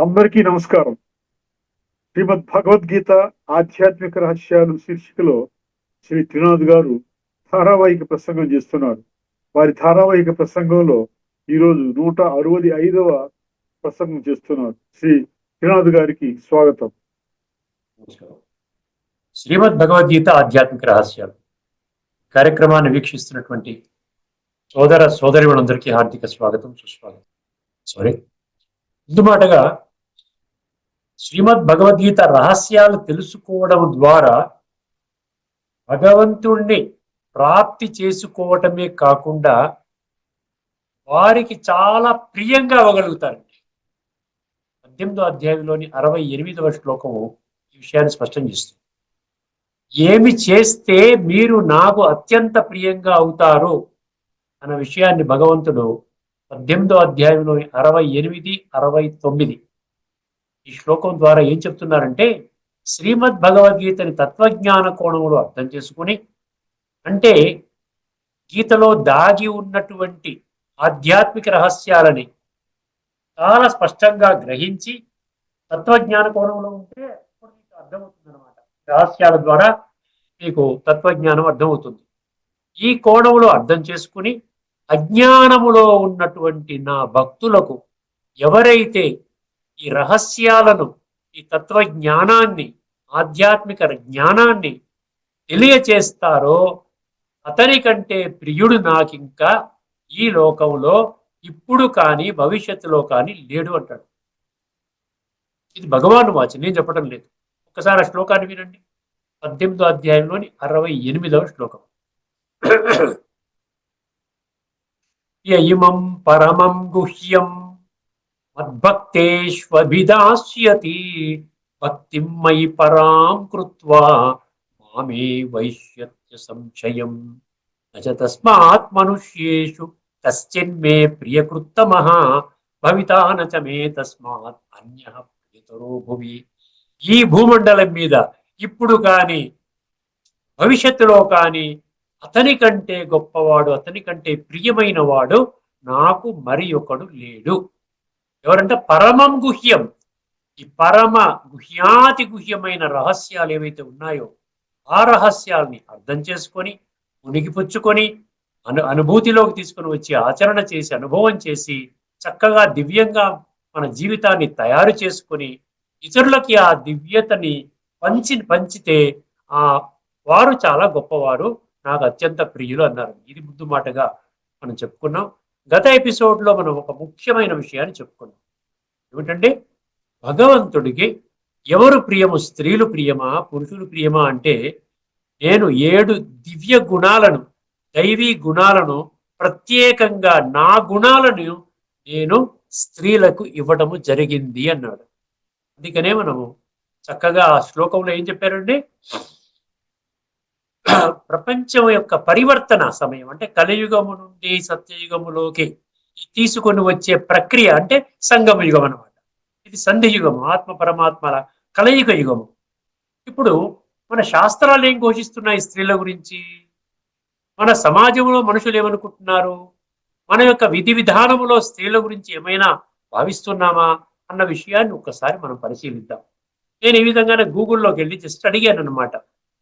అందరికీ నమస్కారం. శ్రీమద్ భగవద్గీత ఆధ్యాత్మిక రహస్యాలు శీర్షికలో శ్రీ త్రినాథ్ గారు ధారావాహిక ప్రసంగం చేస్తున్నారు. వారి ధారావాహిక ప్రసంగంలో ఈరోజు నూట అరవై ఐదవ ప్రసంగం చేస్తున్నారు. శ్రీ త్రినాథ్ గారికి స్వాగతం. శ్రీమద్ భగవద్గీత ఆధ్యాత్మిక రహస్యాలు. కార్యక్రమాన్ని వీక్షిస్తున్నటువంటి సోదర సోదరిమణులందరికీ హార్దిక స్వాగతం సుస్వాగతం. సారీ ముందు మాటగా శ్రీమద్ భగవద్గీత రహస్యాలు తెలుసుకోవడం ద్వారా భగవంతుణ్ణి ప్రాప్తి చేసుకోవటమే కాకుండా వారికి చాలా ప్రియంగా అవ్వగలుగుతారండి పద్దెనిమిదో అధ్యాయంలోని అరవై ఎనిమిదవ శ్లోకము ఈ విషయాన్ని స్పష్టం చేస్తుంది. ఏమి చేస్తే మీరు నాకు అత్యంత ప్రియంగా అవుతారు అన్న విషయాన్ని భగవంతుడు పద్దెనిమిదో అధ్యాయంలోని అరవై ఎనిమిది అరవై తొమ్మిది ఈ శ్లోకం ద్వారా ఏం చెప్తున్నారంటే శ్రీమద్ భగవద్గీతని తత్వజ్ఞాన కోణంలో అర్థం చేసుకుని అంటే గీతలో దాగి ఉన్నటువంటి ఆధ్యాత్మిక రహస్యాలని చాలా స్పష్టంగా గ్రహించి తత్వజ్ఞాన కోణంలో ఉంటే అప్పుడు మీకు అర్థమవుతుంది అనమాట రహస్యాల ద్వారా మీకు తత్వజ్ఞానం అర్థమవుతుంది. ఈ కోణంలో అర్థం చేసుకుని అజ్ఞానములో ఉన్నటువంటి నా భక్తులకు ఎవరైతే ఈ రహస్యాలను ఈ తత్వ జ్ఞానాన్ని ఆధ్యాత్మిక జ్ఞానాన్ని తెలియచేస్తారో అతని కంటే ప్రియుడు నాకింకా ఈ లోకంలో ఇప్పుడు కానీ భవిష్యత్తులో కానీ లేడు అంటాడు. ఇది భగవాను వాచి. నేను చెప్పడం లేదు. ఒక్కసారి ఆ శ్లోకాన్ని వినండి. పద్దెనిమిదో అధ్యాయంలోని అరవై ఎనిమిదవ శ్లోకం. ఇమం పరమం గుహ్యం మద్భక్తేష్వభిదాస్యతి భక్తిం మయి పరాం కృత్వా మామే వైశ్యత్య సంశయం. నచ తస్మాత్ మనుష్యేషు కశ్చిన్మే ప్రియకృత్తమ భవితా నచ మే తస్మాత్ అన్య ప్రియతరో భువి. ఈ భూమండలం మీద ఇప్పుడు కానీ భవిష్యత్తులో కానీ అతని కంటే గొప్పవాడు అతని కంటే ప్రియమైన వాడు నాకు మరి ఒకడు లేడు. ఎవరంటే పరమం గుహ్యం. ఈ పరమ గుహ్యాతి గుహ్యమైన రహస్యాలు ఏవైతే ఉన్నాయో ఆ రహస్యాల్ని అర్థం చేసుకొని మునిగిపుచ్చుకొని అను అనుభూతిలోకి తీసుకొని వచ్చి ఆచరణ చేసి అనుభవం చేసి చక్కగా దివ్యంగా మన జీవితాన్ని తయారు చేసుకొని ఇతరులకి ఆ దివ్యతని పంచి పంచితే ఆ వారు చాలా గొప్పవారు. నాకు అత్యంత ప్రియులు అన్నారు. ఇది ముందు మాటగా మనం చెప్పుకున్నాం. గత ఎపిసోడ్లో మనం ఒక ముఖ్యమైన విషయాన్ని చెప్పుకున్నాం. ఏమిటంటే భగవంతుడికి ఎవరు ప్రియము? స్త్రీలు ప్రియమా? పురుషులు ప్రియమా? అంటే నేను ఏడు దివ్య గుణాలను దైవీ గుణాలను ప్రత్యేకంగా నా గుణాలను నేను స్త్రీలకు ఇవ్వడము జరిగింది అన్నాడు. అందుకనే మనము చక్కగా ఆ శ్లోకంలో ఏం చెప్పారండి ప్రపంచం యొక్క పరివర్తన సమయం అంటే కలియుగము నుండి సత్యయుగములోకి తీసుకొని వచ్చే ప్రక్రియ అంటే సంగమ యుగం అనమాట ఇది సంధి యుగము ఆత్మ పరమాత్మల కలయిక యుగము. ఇప్పుడు మన శాస్త్రాలు ఏం ఘోషిస్తున్నాయి స్త్రీల గురించి? మన సమాజంలో మనుషులు ఏమనుకుంటున్నారు? మన యొక్క విధి విధానములో స్త్రీల గురించి ఏమైనా భావిస్తున్నామా అన్న విషయాన్ని ఒక్కసారి మనం పరిశీలిద్దాం. నేను ఈ విధంగానే గూగుల్లోకి వెళ్ళి జస్ట్ అడిగాను అనమాట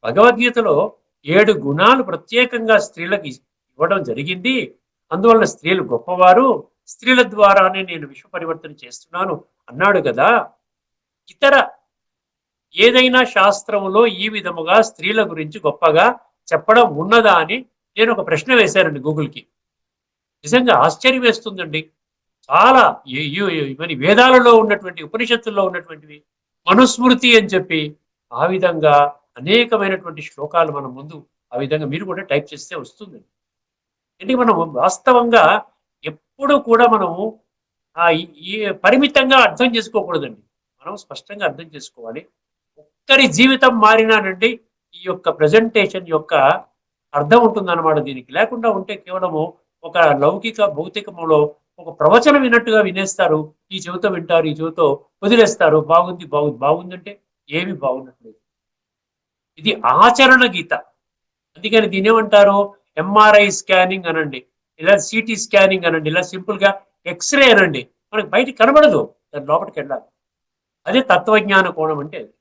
భగవద్గీతలో ఏడు గుణాలు ప్రత్యేకంగా స్త్రీలకు ఇవ్వడం జరిగింది. అందువలన స్త్రీలు గొప్పవారు. స్త్రీల ద్వారానే నేను విశ్వ పరివర్తన చేస్తున్నాను అన్నాడు కదా. ఇతర ఏదైనా శాస్త్రములో ఈ విధముగా స్త్రీల గురించి గొప్పగా చెప్పడం ఉన్నదా అని నేను ఒక ప్రశ్న వేశానండి గూగుల్కి. నిజంగా ఆశ్చర్యం వేస్తుందండి చాలా మరి వేదాలలో ఉన్నటువంటి ఉపనిషత్తుల్లో ఉన్నటువంటివి. మనుస్మృతి అని చెప్పి ఆ విధంగా అనేకమైనటువంటి శ్లోకాలు మన ముందు ఆ విధంగా మీరు కూడా టైప్ చేస్తే వస్తుంది. ఎందుకంటే మనం వాస్తవంగా ఎప్పుడు కూడా మనము ఆ ఈ- పరిమితంగా అర్థం చేసుకోకూడదండి. మనం స్పష్టంగా అర్థం చేసుకోవాలి. ఒక్కరి జీవితం మారినానండి ఈ యొక్క ప్రజెంటేషన్ యొక్క అర్థం ఉంటుందన్నమాట దీనికి. లేకుండా ఉంటే కేవలము ఒక లౌకిక భౌతికములో ఒక ప్రవచనం విన్నట్టుగా వినేస్తారు. ఈ చెవితో వింటారు ఈ చెవితో వదిలేస్తారు. బాగుంది బాగుంది. బాగుందంటే ఏమి బాగున్నట్లేదు ఇది ఆచరణ గీత. అందుకని దీని ఏమంటారు? ఎంఆర్ఐ స్కానింగ్ అనండి. ఇలా సిటీ స్కానింగ్ అనండి. ఇలా సింపుల్గా ఎక్స్రే అనండి. మనకి బయట కనబడదు. దాని లోపలికి వెళ్ళాలి. అదే తత్వజ్ఞాన కోణం అంటే అది.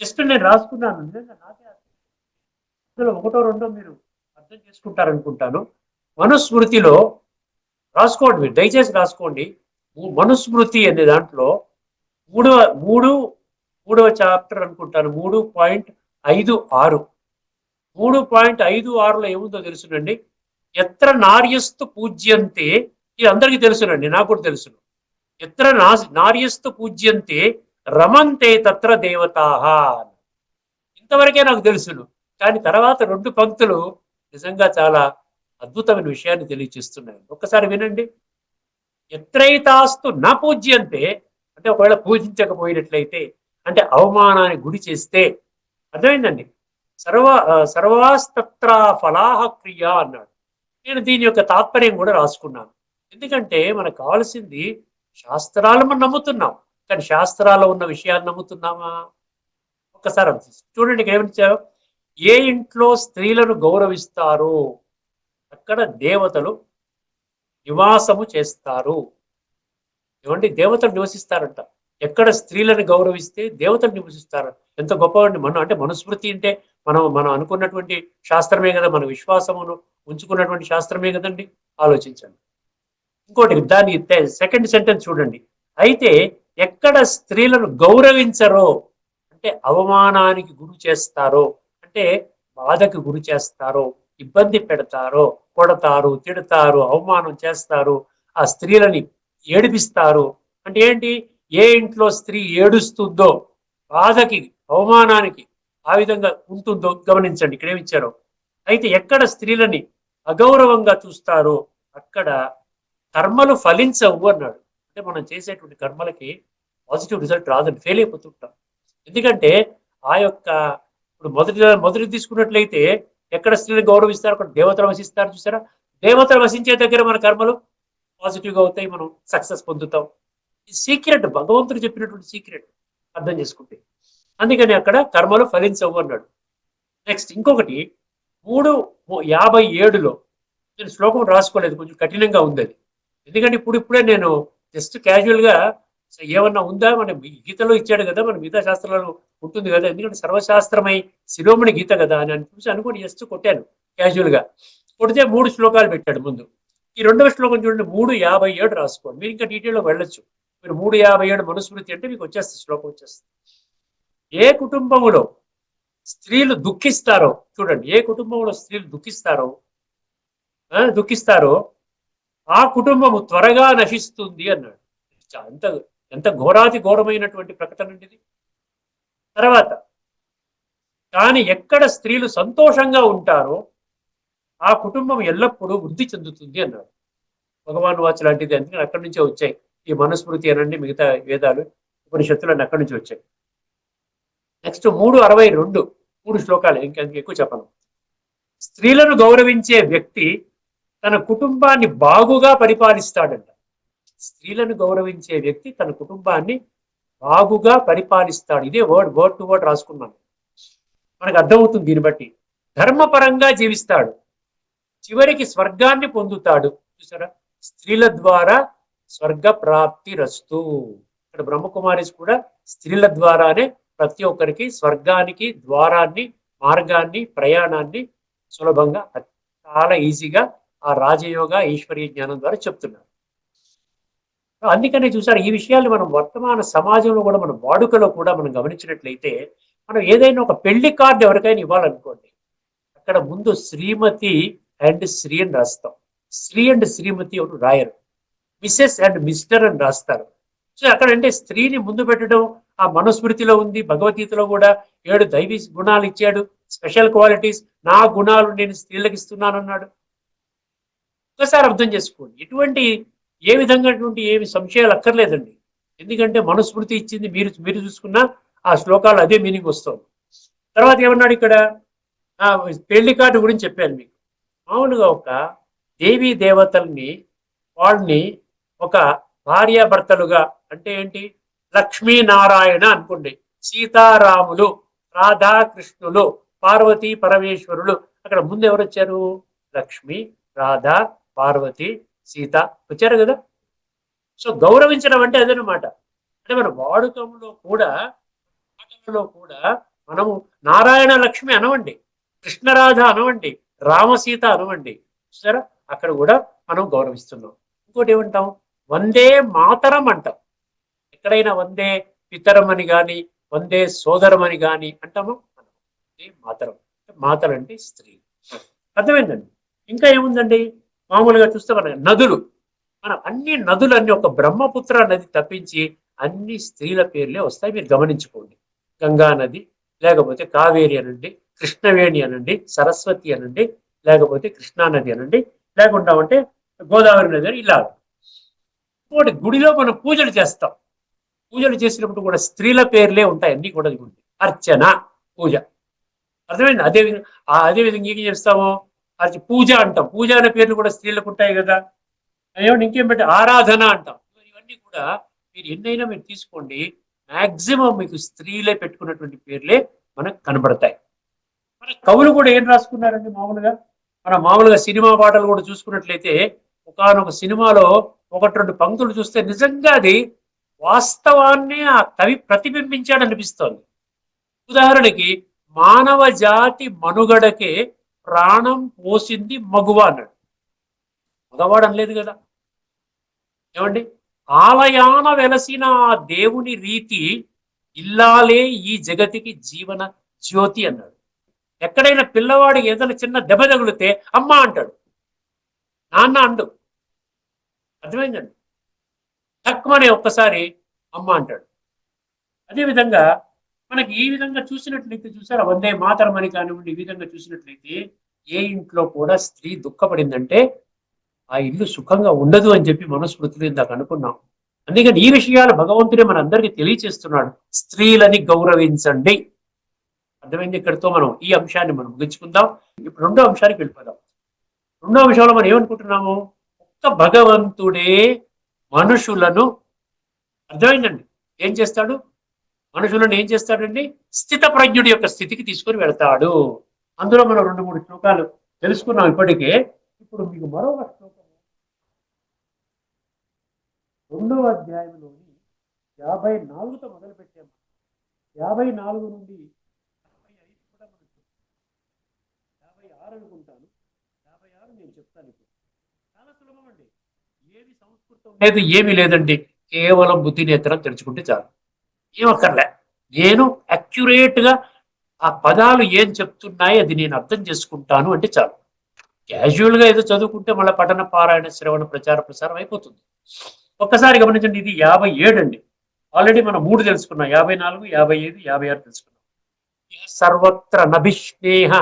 జస్ట్ నేను రాసుకున్నాను. నాకే అందులో ఒకటో రెండో మీరు అర్థం చేసుకుంటారనుకుంటాను. మనుస్మృతిలో రాసుకోండి మీరు. దయచేసి రాసుకోండి. మనుస్మృతి అనే దాంట్లో మూడవ మూడు మూడవ చాప్టర్ అనుకుంటాను. మూడు పాయింట్ ఐదు ఆరు. మూడు పాయింట్ ఐదు ఆరులో ఏముందో తెలుసునండి? ఎత్ర నార్యస్తు పూజ్యంతే ఇది అందరికీ తెలుసునండి నాకు కూడా తెలుసును. ఎత్ర నా- నార్యస్తు పూజ్యంతే రమంతే తత్ర దేవతాహ ఇంతవరకే నాకు తెలుసును. కానీ తర్వాత రెండు పంక్తులు నిజంగా చాలా అద్భుతమైన విషయాన్ని తెలియచేస్తున్నాయి. ఒక్కసారి వినండి. ఎత్రైతాస్తు నా పూజ్యంతే అంటే ఒకవేళ పూజించకపోయినట్లయితే అంటే అవమానానికి గురి చేస్తే అర్థమైందండి? సర్వ సర్వాస్తత్ర ఫలాహ క్రియ అన్నాడు. నేను దీని యొక్క తాత్పర్యం కూడా రాసుకున్నాను. ఎందుకంటే మనకు కావాల్సింది శాస్త్రాలు మనం నమ్ముతున్నాం. కానీ శాస్త్రాల్లో ఉన్న విషయాలు నమ్ముతున్నామా? ఒక్కసారి చూడండి ఇక్కడ ఏమిచ్చారు ఏ ఇంట్లో స్త్రీలను గౌరవిస్తారు? అక్కడ దేవతలు నివాసము చేస్తారు. ఏమండి? దేవతలు నివసిస్తారంట. ఎక్కడ స్త్రీలను గౌరవిస్తే దేవతలు నివసిస్తారంట. ఎంత గొప్పవండి. మనం అంటే మనుస్మృతి అంటే మనం మనం అనుకున్నటువంటి శాస్త్రమే కదా మన విశ్వాసమును ఉంచుకున్నటువంటి శాస్త్రమే కదండి? ఆలోచించండి. ఇంకోటి దాని సెకండ్ సెంటెన్స్ చూడండి. అయితే ఎక్కడ స్త్రీలను గౌరవించరో అంటే అవమానానికి గురి చేస్తారో అంటే బాధకు గురి చేస్తారో ఇబ్బంది పెడతారో కొడతారు తిడతారు అవమానం చేస్తారు ఆ స్త్రీలని ఏడిపిస్తారు అంటే ఏంటి? ఏ ఇంట్లో స్త్రీ ఏడుస్తుందో బాధకి అవమానానికి ఆ విధంగా ఉంటుందో గమనించండి. ఇక్కడ ఇచ్చారో అయితే ఎక్కడ స్త్రీలని అగౌరవంగా చూస్తారో అక్కడ కర్మలు ఫలించవు అన్నాడు. అంటే మనం చేసేటువంటి కర్మలకి పాజిటివ్ రిజల్ట్ రాదని ఫెయిల్ అయిపోతుంటాం ఎందుకంటే ఆ యొక్క ఇప్పుడు మొదటి మొదటి తీసుకున్నట్లయితే ఎక్కడ స్త్రీలు గౌరవిస్తారు? అక్కడ దేవతలు వసిస్తారు చూసారా? దేవతలు వసించే దగ్గర మన కర్మలు పాజిటివ్గా అవుతాయి. మనం సక్సెస్ పొందుతాం. ఈ సీక్రెట్ భగవంతుడు చెప్పినటువంటి సీక్రెట్ అర్థం చేసుకుంటే అందుకని అక్కడ కర్మలు ఫలించవు అన్నాడు. నెక్స్ట్ ఇంకొకటి మూడు యాభై ఏడులో నేను శ్లోకం రాసుకోలేదు కొంచెం కఠినంగా ఉంది అది ఎందుకంటే ఇప్పుడు ఇప్పుడే నేను జస్ట్ క్యాజువల్గా ఏమన్నా ఉందా? మన గీతలో ఇచ్చాడు కదా మన మిగతా శాస్త్రాలు ఉంటుంది కదా ఎందుకంటే సర్వశాస్త్రమై శిరోమణి గీత కదా అని అని చూసి అనుకుని జస్ట్ కొట్టాను క్యాజువల్గా కొడితే మూడు శ్లోకాలు పెట్టాడు ముందు. ఈ రెండవ శ్లోకం చూడండి మూడు యాభై ఏడు రాసుకోండి. మీరు ఇంకా డీటెయిల్లో వెళ్ళొచ్చు. మీరు మూడు యాభై ఏడు మనుస్మృతి అంటే మీకు వచ్చేస్తుంది శ్లోకం వచ్చేస్తుంది. ఏ కుటుంబములో స్త్రీలు దుఃఖిస్తారో చూడండి ఏ కుటుంబంలో స్త్రీలు దుఃఖిస్తారో ఆ, దుఃఖిస్తారో ఆ కుటుంబము త్వరగా నశిస్తుంది అన్నాడు. ఎంత ఎంత ఘోరాతి ఘోరమైనటువంటి ప్రకటన ఇది. తర్వాత కానీ ఎక్కడ స్త్రీలు సంతోషంగా ఉంటారో ఆ కుటుంబం ఎల్లప్పుడూ వృద్ధి చెందుతుంది అన్నాడు. భగవాన్ వాచ్ లాంటిది అందుకని అక్కడి నుంచే వచ్చాయి. ఈ మనుస్మృతి అనండి మిగతా వేదాలు ఉపనిషత్తులు అక్కడి నుంచి వచ్చాయి. నెక్స్ట్ మూడు అరవై రెండు మూడు శ్లోకాలు ఇంకా ఎక్కువ చెప్పను. స్త్రీలను గౌరవించే వ్యక్తి తన కుటుంబాన్ని బాగుగా పరిపాలిస్తాడంట. స్త్రీలను గౌరవించే వ్యక్తి తన కుటుంబాన్ని బాగుగా పరిపాలిస్తాడు. ఇదే వర్డ్ వర్డ్ టు వర్డ్ రాసుకున్నాను. మనకు అర్థమవుతుంది దీన్ని బట్టి. ధర్మపరంగా జీవిస్తాడు. చివరికి స్వర్గాన్ని పొందుతాడు. చూసారా? స్త్రీల ద్వారా స్వర్గ ప్రాప్తి రస్తు. ఇక్కడ బ్రహ్మకుమారిస్ కూడా స్త్రీల ద్వారానే ప్రతి ఒక్కరికి స్వర్గానికి ద్వారాన్ని మార్గాన్ని ప్రయాణాన్ని సులభంగా చాలా ఈజీగా ఆ రాజయోగ ఈశ్వరీయ జ్ఞానం ద్వారా చెప్తున్నారు. అందుకనే చూసారు ఈ విషయాలు మనం వర్తమాన సమాజంలో కూడా మన వాడుకలో కూడా మనం గమనించినట్లయితే మనం ఏదైనా ఒక పెళ్ళి కార్డు ఎవరికైనా ఇవ్వాలనుకోండి అక్కడ ముందు శ్రీమతి అండ్ శ్రీ అని రాస్తాం. శ్రీ అండ్ శ్రీమతి ఎవరు రాయరు. మిస్సెస్ అండ్ మిస్టర్ అని రాస్తారు. సో అక్కడ అంటే స్త్రీని ముందు పెట్టడం ఆ మనుస్మృతిలో ఉంది భగవద్గీతలో కూడా ఏడు దైవీ గుణాలు ఇచ్చాడు స్పెషల్ క్వాలిటీస్ నా గుణాలు నేను స్త్రీలకు ఇస్తున్నాను అన్నాడు ఒకసారి అర్థం చేసుకోండి ఎటువంటి ఏ విధంగాటువంటి ఏమి సంశయాలు అక్కర్లేదండి. ఎందుకంటే మనుస్మృతి ఇచ్చింది మీరు మీరు చూసుకున్నా ఆ శ్లోకాలు అదే మీనింగ్ వస్తుంది తర్వాత ఏమన్నాడు ఇక్కడ? పెళ్ళి కార్డు గురించి చెప్పాను మీకు. మామూలుగా ఒక దేవీ దేవతల్ని వాళ్ళని ఒక భార్యాభర్తలుగా అంటే ఏంటి? లక్ష్మీనారాయణ అనుకోండి. సీతారాములు రాధాకృష్ణులు పార్వతీ పరమేశ్వరులు. అక్కడ ముందు ఎవరు వచ్చారు లక్ష్మి రాధా పార్వతి సీత వచ్చారు కదా. సో గౌరవించడం అంటే అదనమాట అంటే మన వాడుకంలో కూడా పాటలలో కూడా మనము నారాయణ లక్ష్మి అనవండి. కృష్ణరాధ అనవండి. రామసీత అనవండి. చూసారా? అక్కడ కూడా మనం గౌరవిస్తున్నాం. ఇంకోటి ఏమంటాం? వందే మాతరం అంటాం. ఎక్కడైనా వందే పితరం అని గాని వందే సోదరం అని గాని అంటాము? అనం. మాతరం. మాతలు అంటే స్త్రీ. అర్థమైందండి? ఇంకా ఏముందండి? మామూలుగా చూస్తే మన నదులు. మన అన్ని నదులన్నీ ఒక బ్రహ్మపుత్ర నది తప్పించి అన్ని స్త్రీల పేర్లే వస్తాయి. మీరు గమనించుకోండి. గంగా నది లేకపోతే కావేరి అనండి కృష్ణవేణి అనండి సరస్వతి అనండి లేకపోతే కృష్ణా నది అనండి లేకుండా ఉంటే గోదావరి నది అని ఇలా. ఇంకోటి గుడిలో మనం పూజలు చేస్తాం. పూజలు చేసినప్పుడు కూడా స్త్రీల పేర్లే ఉంటాయి అన్ని కూడా అర్చన పూజ. అర్థమైంది? అదే విధంగా అదే విధంగా ఏం చేస్తాము? అర్చ పూజ అంటాం. పూజ అనే పేర్లు కూడా స్త్రీలకు ఉంటాయి కదా. ఏమంటే ఇంకేం పెట్టి ఆరాధన అంటాం. ఇవన్నీ కూడా మీరు ఎన్నైనా మీరు తీసుకోండి. మాక్సిమం మీకు స్త్రీలే పెట్టుకున్నటువంటి పేర్లే మనకు కనబడతాయి. మన కవులు కూడా ఏం రాసుకున్నారండి మామూలుగా? మన మామూలుగా సినిమా పాటలు కూడా చూసుకున్నట్లయితే ఒకనొక సినిమాలో ఒకటి రెండు పంక్తులు చూస్తే నిజంగా అది వాస్తవాన్ని ఆ కవి ప్రతిబింబించాడు అనిపిస్తోంది ఉదాహరణకి మానవ జాతి మనుగడకే ప్రాణం పోసింది మగువ అన్నాడు. మగవాడు అనలేదు కదా. ఏమండి? ఆలయాన వెలసిన ఆ దేవుని రీతి ఇల్లాలే ఈ జగతికి జీవన జ్యోతి అన్నాడు. ఎక్కడైనా పిల్లవాడికి ఏదైనా చిన్న దెబ్బ తగిలితే అమ్మ అంటాడు. నాన్న అండు. అర్థమైందండి? తక్కువనే ఒక్కసారి అమ్మ అంటాడు. అదేవిధంగా మనకి ఈ విధంగా చూసినట్లయితే చూసారా వందే మాతరం అని కానివ్వండి ఈ విధంగా చూసినట్లయితే ఏ ఇంట్లో కూడా స్త్రీ దుఃఖపడిందంటే ఆ ఇల్లు సుఖంగా ఉండదు అని చెప్పి మనస్మృతిలో ఇందాక అనుకున్నాం. అందుకని ఈ విషయాలు భగవంతుడే మనందరికీ తెలియచేస్తున్నాడు. స్త్రీలని గౌరవించండి. అర్థమైంది ఇక్కడితో మనం ఈ అంశాన్ని మనం ముగించుకుందాం. ఇప్పుడు రెండో అంశానికి వెళ్ళిపోదాం. రెండో అంశంలో మనం ఏమనుకుంటున్నాము? ఒక్క భగవంతుడే మనుషులను అర్థమైందండి. ఏం చేస్తాడు? మనుషులను ఏం చేస్తాడండి? స్థిత ప్రజ్ఞుడి యొక్క స్థితికి తీసుకొని వెళ్తాడు. అందులో మనం రెండు మూడు శ్లోకాలు తెలుసుకున్నాం ఇప్పటికే. ఇప్పుడు మీకు మరొక శ్లోకం. రెండవ అధ్యాయంలోని యాభై నాలుగుతో మొదలు పెట్టాము యాభై నాలుగు నుండి యాభై ఐదు కూడా మనం యాభై ఆరు అనుకుంటాను. యాభై ఆరు నేను చెప్తాను ఇప్పుడు. చాలా సులభం అండి. ఏమి సంస్కృతం లేదు ఏమీ లేదండి. కేవలం బుద్ధి నేత్రం తెలుసుకుంటే చాలు. ఏమక్కర్లే నేను అక్యురేట్గా ఆ పదాలు ఏం చెప్తున్నాయి అది నేను అర్థం చేసుకుంటాను అంటే చాలు. క్యాజువల్గా ఏదో చదువుకుంటే మళ్ళీ పఠన పారాయణ శ్రవణ ప్రచార ప్రసారం అయిపోతుంది. ఒక్కసారి గమనించండి ఇది యాభై ఏడు అండి. ఆల్రెడీ మనం మూడు తెలుసుకున్నాం. యాభై నాలుగు యాభై ఐదు యాభై ఆరు తెలుసుకున్నాం. ఇహ సర్వత్ర నభిష్నేహ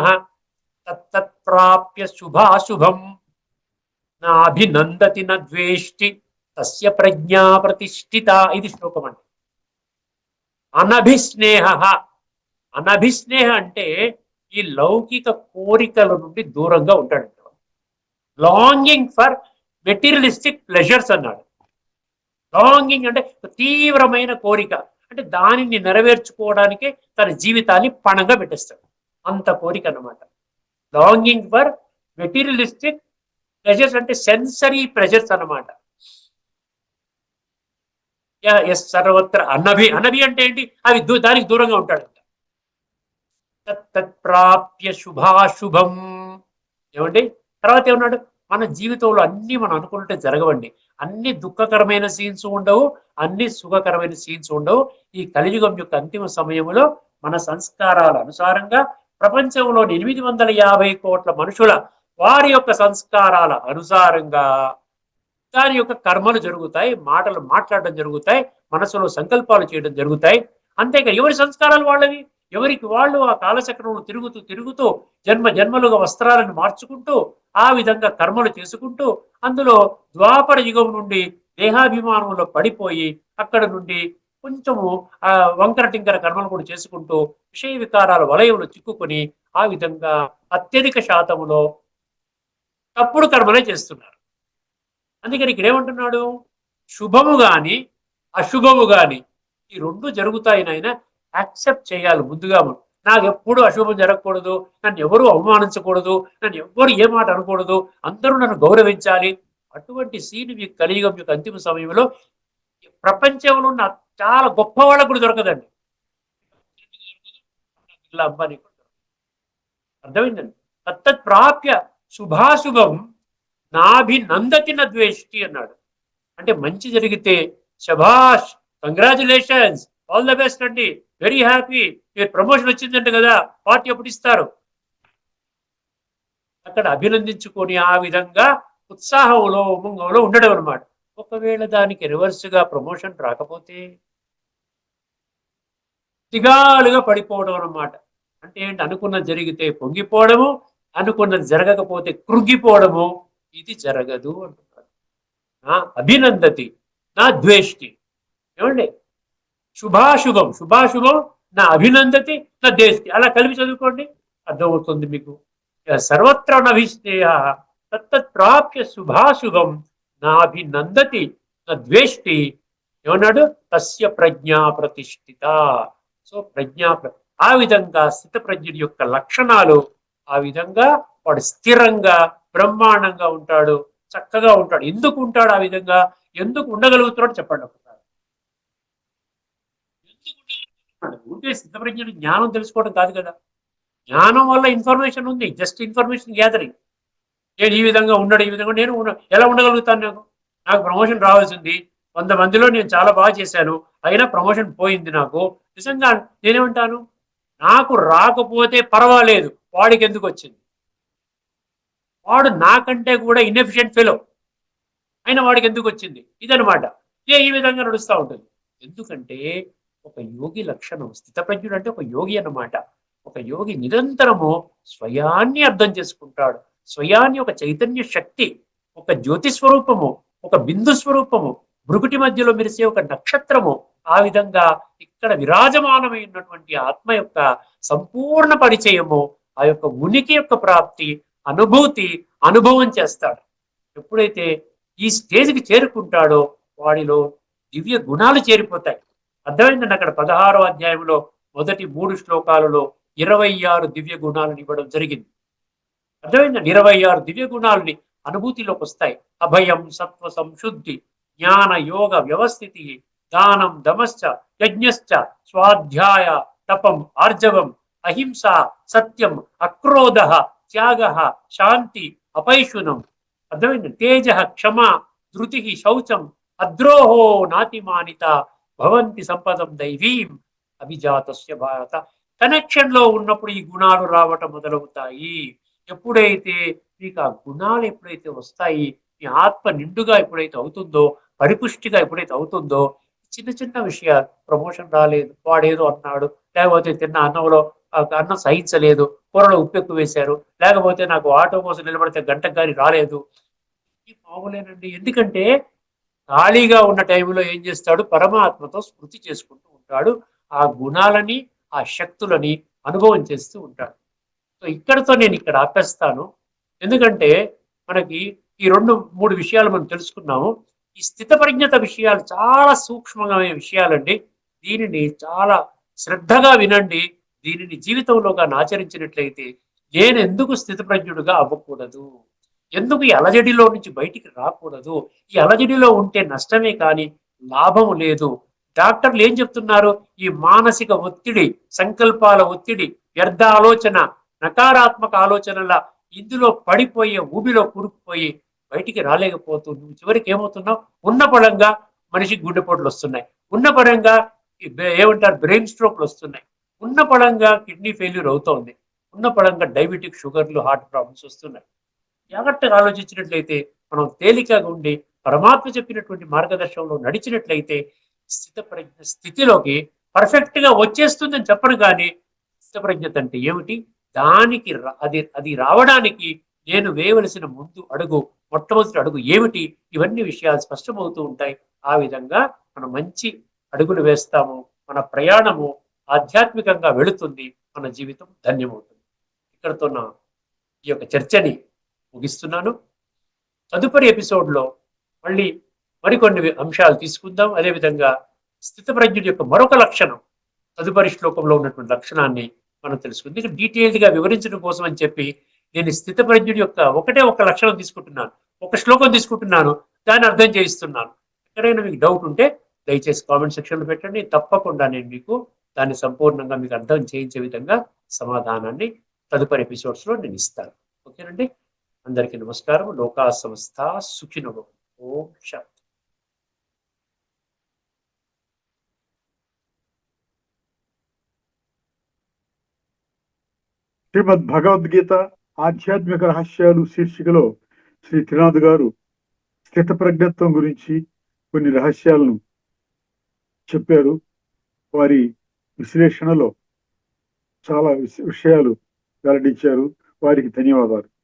తత్తత్ప్రాప్య శుభాశుభం. నాభినందతి నద్వేష్టి తస్య ప్రజ్ఞా ప్రతిష్ఠిత ఇది శ్లోకం అండి అనభిస్నేహ అనభిస్నేహ అంటే ఈ లౌకిక కోరికల నుండి దూరంగా ఉంటాడు. లాంగింగ్ ఫర్ మెటీరియలిస్టిక్ ప్లెజర్స్ అన్నాడు. లాంగింగ్ అంటే తీవ్రమైన కోరిక అంటే దానిని నెరవేర్చుకోవడానికే తన జీవితాన్ని పణంగా పెట్టేస్తాడు. అంత కోరిక అన్నమాట. లాంగింగ్ ఫర్ మెటీరియలిస్టిక్ ప్రెషర్స్ అంటే సెన్సరీ ప్రెజర్స్ అన్నమాట. యా- ఎస్ సర్వత్ర అన్నభి అన్నభి అంటే ఏంటి? అవి దానికి దూరంగా ఉంటాడు తత్ప్రాప్య శుభాశుభం. ఏమండి? తర్వాత ఏమన్నాడు? మన జీవితంలో అన్ని మనం అనుకున్నట్టే జరగవండి. అన్ని దుఃఖకరమైన సీన్స్ ఉండవు అన్ని సుఖకరమైన సీన్స్ ఉండవు. ఈ కలియుగం యొక్క అంతిమ సమయంలో మన సంస్కారాల అనుసారంగా ప్రపంచంలోని ఎనిమిది వందల యాభై కోట్ల మనుషుల వారి యొక్క సంస్కారాల అనుసారంగా దాని యొక్క కర్మలు జరుగుతాయి మాటలు మాట్లాడడం జరుగుతాయి మనసులో సంకల్పాలు చేయడం జరుగుతాయి. అంతేగా ఎవరి సంస్కారాలు వాళ్ళవి? ఎవరికి వాళ్ళు ఆ కాలచక్రంలో తిరుగుతూ తిరుగుతూ జన్మ జన్మలుగా వస్త్రాలను మార్చుకుంటూ ఆ విధంగా కర్మలు చేసుకుంటూ అందులో ద్వాపర యుగం నుండి దేహాభిమానంలో పడిపోయి అక్కడ నుండి కొంచెము ఆ వంకర టింకర కర్మలు కూడా చేసుకుంటూ విషయ వికారాల వలయంలో చిక్కుకొని ఆ విధంగా అత్యధిక శాతములో తప్పుడు కర్మలే చేస్తున్నారు. అందుకని ఇక్కడ ఏమంటున్నాడు? శుభము గాని అశుభము గాని ఈ రెండు జరుగుతాయి నాయన యాక్సెప్ట్ చేయాలి ముందుగా మనం. నాకు ఎప్పుడు అశుభం జరగకూడదు నన్ను ఎవరు అవమానించకూడదు నన్ను ఎవ్వరు ఏ మాట అనకూడదు అందరూ నన్ను గౌరవించాలి. అటువంటి సీన్ మీకు కలియుగం యొక్క అంతిమ సమయంలో ప్రపంచంలో ఉన్న చాలా గొప్ప వాళ్ళకు కూడా దొరకదండి. ఇలా అర్థమైందండి? తత్తత్ ప్రాప్య శుభాశుభం నాభినందతి నద్వేష్టి అన్నాడు. అంటే మంచి జరిగితే శభాష్ కంగ్రాచులేషన్స్ ఆల్ ద బెస్ట్ అండి. వెరీ హ్యాపీ మీరు ప్రమోషన్ వచ్చిందంట కదా పార్టీ ఎప్పుడు ఇస్తారు? అక్కడ అభినందించుకొని ఆ విధంగా ఉత్సాహంలో ఉమంగంలో ఉండడం అనమాట ఒకవేళ దానికి రివర్స్గా ప్రమోషన్ రాకపోతే దిగాలుగా పడిపోవడం అన్నమాట. అంటే ఏంటి అనుకున్నది జరిగితే పొంగిపోవడము అనుకున్నది జరగకపోతే కృంగిపోవడము? ఇది జరగదు అంటున్నారు నా అభినందతి నా ద్వేష్టి. ఏమండి? శుభాశుభం శుభాశుభం నా అభినందతి నా దేష్టి అలా కలిపి చదువుకోండి. అర్థమవుతుంది మీకు? సర్వత్ర నభిస్తేయ తత్తత్ ప్రాప్య శుభాశుభం నాభినందతి నా ద్వేష్టి. ఏమన్నాడు? తస్య ప్రజ్ఞా ప్రతిష్ఠిత. సో ప్రజ్ఞా ఆ విధంగా స్థిత ప్రజ్ఞుడి యొక్క లక్షణాలు ఆ విధంగా వాడు స్థిరంగా బ్రహ్మాండంగా ఉంటాడు చక్కగా ఉంటాడు. ఎందుకు ఉంటాడు ఆ విధంగా? ఎందుకు ఉండగలుగుతున్నాడు చెప్పండి ఒకసారి. ఎందుకు ఉంటే స్థితప్రజ్ఞుడు జ్ఞానం తెలుసుకోవడం కాదు కదా. జ్ఞానం వల్ల ఇన్ఫర్మేషన్ ఉంది. Just information gathering. నేను ఈ విధంగా ఉండడు ఈ విధంగా నేను ఎలా ఉండగలుగుతాను నాకు నాకు ప్రమోషన్ రావాల్సింది. వంద మందిలో నేను చాలా బాగా చేశాను. అయినా ప్రమోషన్ పోయింది నాకు. నిజంగా నేనేమంటాను? నాకు రాకపోతే పర్వాలేదు. వాడికి ఎందుకు వచ్చింది? వాడు నాకంటే కూడా ఇన్ఎఫిషియెంట్ ఫెలో అయినా వాడికి ఎందుకు వచ్చింది? ఇదనమాట ఏ ఈ విధంగా నడుస్తూ ఉంటుంది. ఎందుకంటే ఒక యోగి లక్షణం స్థితప్రజ్ఞుడు అంటే ఒక యోగి అన్నమాట. ఒక యోగి నిరంతరము స్వయాన్ని అర్థం చేసుకుంటాడు. స్వయాన్ని ఒక చైతన్య శక్తి ఒక జ్యోతి స్వరూపము ఒక బిందు స్వరూపము భృగుటి మధ్యలో మెరిసే ఒక నక్షత్రము ఆ విధంగా ఇక్కడ విరాజమానమైనటువంటి ఆత్మ యొక్క సంపూర్ణ పరిచయము ఆ యొక్క ఉనికి యొక్క ప్రాప్తి అనుభూతి అనుభవం చేస్తాడు. ఎప్పుడైతే ఈ స్టేజ్కి చేరుకుంటాడో వాడిలో దివ్య గుణాలు చేరిపోతాయి. అర్థమైందండి అక్కడ పదహారో అధ్యాయంలో మొదటి మూడు శ్లోకాలలో ఇరవై ఆరు దివ్య గుణాలను ఇవ్వడం జరిగింది. అర్థమైందండి ఇరవై ఆరు దివ్య గుణాలని అనుభూతిలోకి వస్తాయి. అభయం సత్వ సంశుద్ధి జ్ఞాన యోగ వ్యవస్థితి దానం దమశ్చ యజ్ఞశ్చ స్వాధ్యాయ తపం ఆర్జవం అహింస సత్యం అక్రోధ త్యాగ శాంతి అపైశునం. అర్థమైంది? తేజ క్షమ ధృతి శౌచం అద్రోహో నాతిమానిత భవంతి సంపదం దైవీం అభిజాతస్య భారత. కనెక్షన్లో ఉన్నప్పుడు ఈ గుణాలు రావటం మొదలవుతాయి. ఎప్పుడైతే మీకు ఆ గుణాలు ఎప్పుడైతే వస్తాయి మీ ఆత్మ నిండుగా ఎప్పుడైతే అవుతుందో పరిపుష్టిగా ఎప్పుడైతే అవుతుందో చిన్న చిన్న విషయాలు ప్రమోషన్ రాలేదు వాడేదో అన్నాడు లేకపోతే తిన్న అన్నంలో అన్నం సహించలేదు కూరలో ఉప్పు ఎక్కువ వేశారు. లేకపోతే నాకు ఆటో కోసం నిలబడితే గంట గారి రాలేదు. ఇది మామూలేనండి ఎందుకంటే ఖాళీగా ఉన్న టైంలో ఏం చేస్తాడు? పరమాత్మతో స్మృతి చేసుకుంటూ ఉంటాడు. ఆ గుణాలని ఆ శక్తులని అనుభవం చేస్తూ ఉంటాడు. సో ఇక్కడతో నేను ఇక్కడ ఆపేస్తాను. ఎందుకంటే మనకి ఈ రెండు మూడు విషయాలు మనం తెలుసుకున్నాము. ఈ స్థితప్రజ్ఞత విషయాలు చాలా సూక్ష్మమైన విషయాలండి. దీనిని చాలా శ్రద్ధగా వినండి. దీనిని జీవితంలోగా ఆచరించినట్లయితే నేను ఎందుకు స్థితప్రజ్ఞుడుగా అవ్వకూడదు? ఎందుకు ఈ అలజడిలో నుంచి బయటికి రాకూడదు? ఈ అలజడిలో ఉంటే నష్టమే కానీ లాభము లేదు. డాక్టర్లు ఏం చెప్తున్నారు? ఈ మానసిక ఒత్తిడి సంకల్పాల ఒత్తిడి వ్యర్థ ఆలోచన నకారాత్మక ఆలోచనల ఇందులో పడిపోయే ఊబిలో కూరుకుపోయి బయటికి రాలేకపోతూ నువ్వు చివరికి ఏమవుతున్నావు? ఉన్న పడంగా మనిషికి గుండెపోట్లు వస్తున్నాయి. ఉన్న పడంగా ఏమంటారు? బ్రెయిన్ స్ట్రోక్లు వస్తున్నాయి. ఉన్న పడంగా కిడ్నీ ఫెయిల్యూర్ అవుతోంది. ఉన్న పడంగా డయాబెటిక్ షుగర్లు హార్ట్ ప్రాబ్లమ్స్ వస్తున్నాయి. జాగ్రత్తగా ఆలోచించినట్లయితే మనం తేలికగా ఉండి పరమాత్మ చెప్పినటువంటి మార్గదర్శనంలో నడిచినట్లయితే స్థితప్రజ్ఞ స్థితిలోకి పర్ఫెక్ట్గా వచ్చేస్తుందని చెప్పను కానీ స్థితప్రజ్ఞత అంటే ఏమిటి? దానికి అది అది రావడానికి నేను వేయవలసిన ముందు అడుగు మొట్టమొదటి అడుగు ఏమిటి? ఇవన్నీ విషయాలు స్పష్టమవుతూ ఉంటాయి. ఆ విధంగా మనం మంచి అడుగులు వేస్తాము మన ప్రయాణము ఆధ్యాత్మికంగా వెళుతుంది మన జీవితం ధన్యమవుతుంది. ఇక్కడతో నా ఈ యొక్క చర్చని ముగిస్తున్నాను. తదుపరి ఎపిసోడ్లో మళ్ళీ మరికొన్ని అంశాలు తీసుకుందాం. అదేవిధంగా స్థితప్రజ్ఞుడి యొక్క మరొక లక్షణం తదుపరి శ్లోకంలో ఉన్నటువంటి లక్షణాన్ని మనం తెలుసుకుంది. ఇక డీటెయిల్డ్గా వివరించడం కోసం అని చెప్పి నేను స్థితప్రజ్ఞుడి యొక్క ఒకటే ఒక లక్షణం తీసుకుంటున్నాను. ఒక శ్లోకం తీసుకుంటున్నాను. దాన్ని అర్థం చేయిస్తున్నాను. ఎక్కడైనా మీకు డౌట్ ఉంటే దయచేసి కామెంట్ సెక్షన్లో పెట్టండి. తప్పకుండా నేను మీకు దాన్ని సంపూర్ణంగా మీకు అర్థం చేయించే విధంగా సమాధానాన్ని తదుపరి ఎపిసోడ్స్లో నేను ఇస్తాను. ఓకేనండి? అందరికీ నమస్కారం. లోకా సంస్థ సుఖినో ఓం శాంతి. శ్రీమద్ భగవద్గీత ఆధ్యాత్మిక రహస్యాలు శీర్షికలో శ్రీ త్రినాథ్ గారు స్థిత ప్రజ్ఞత్వం గురించి కొన్ని రహస్యాలను చెప్పారు. వారి విశ్లేషణలో చాలా విషయాలు వెల్లడించారు. వారికి ధన్యవాదాలు.